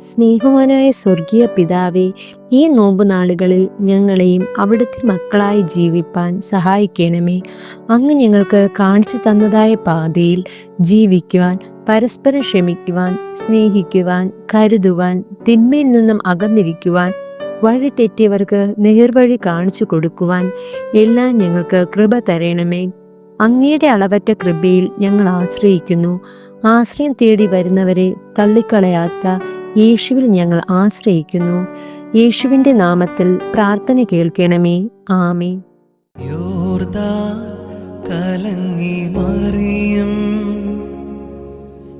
സ്നേഹവാനായ സ്വർഗീയ പിതാവെ ഈ നോമ്പ് നാളുകളിൽ ഞങ്ങളെയും അവിടുത്തെ മക്കളായി ജീവിപ്പാൻ സഹായിക്കണമേ. അങ്ങ് ഞങ്ങൾക്ക് കാണിച്ചു തന്നതായ പാതയിൽ ജീവിക്കുവാൻ പരസ്പരം ക്ഷമിക്കുവാൻ സ്നേഹിക്കുവാൻ കരുതുവാൻ തിന്മയിൽ നിന്നും അകന്നിരിക്കുവാൻ വഴി തെറ്റിയവർക്ക് നേർവഴി കാണിച്ചു കൊടുക്കുവാൻ എല്ലാം ഞങ്ങൾക്ക് കൃപ തരണമേ. അങ്ങയുടെ അളവറ്റ കൃപയിൽ ഞങ്ങൾ ആശ്രയിക്കുന്നു. ആശ്രയം തേടി വരുന്നവരെ തള്ളിക്കളയാത്ത യേശുവിൽ ഞങ്ങൾ ആശ്രയിക്കുന്നു. യേശുവിന്റെ നാമത്തിൽ പ്രാർത്ഥന കേൾക്കണമേ. ആമേ കലങ്ങി മറിയും.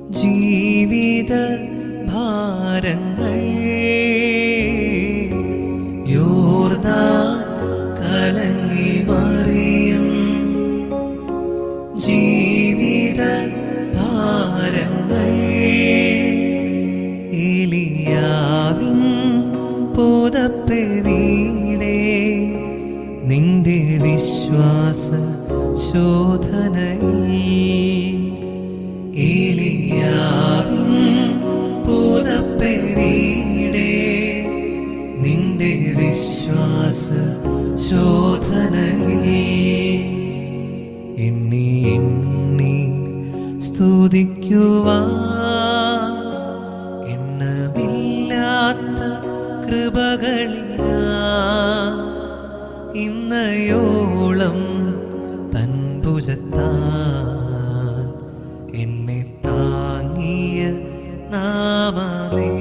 ജീവിത ഭാരങ്ങൾ യോർദാൻ കലങ്ങി മറിയും. ജീവിത ഭാരങ്ങൾ വീടേ നിന്റെ വിശ്വാസ നിന്റെ വിശ്വാസ എണ്ണി എണ്ണി സ്തുതിക്കുവാ കൃപകളില ഇന്നയോളം തൻഭുജത്താൻ എന്നെ താങ്ങിയ നാമമേ.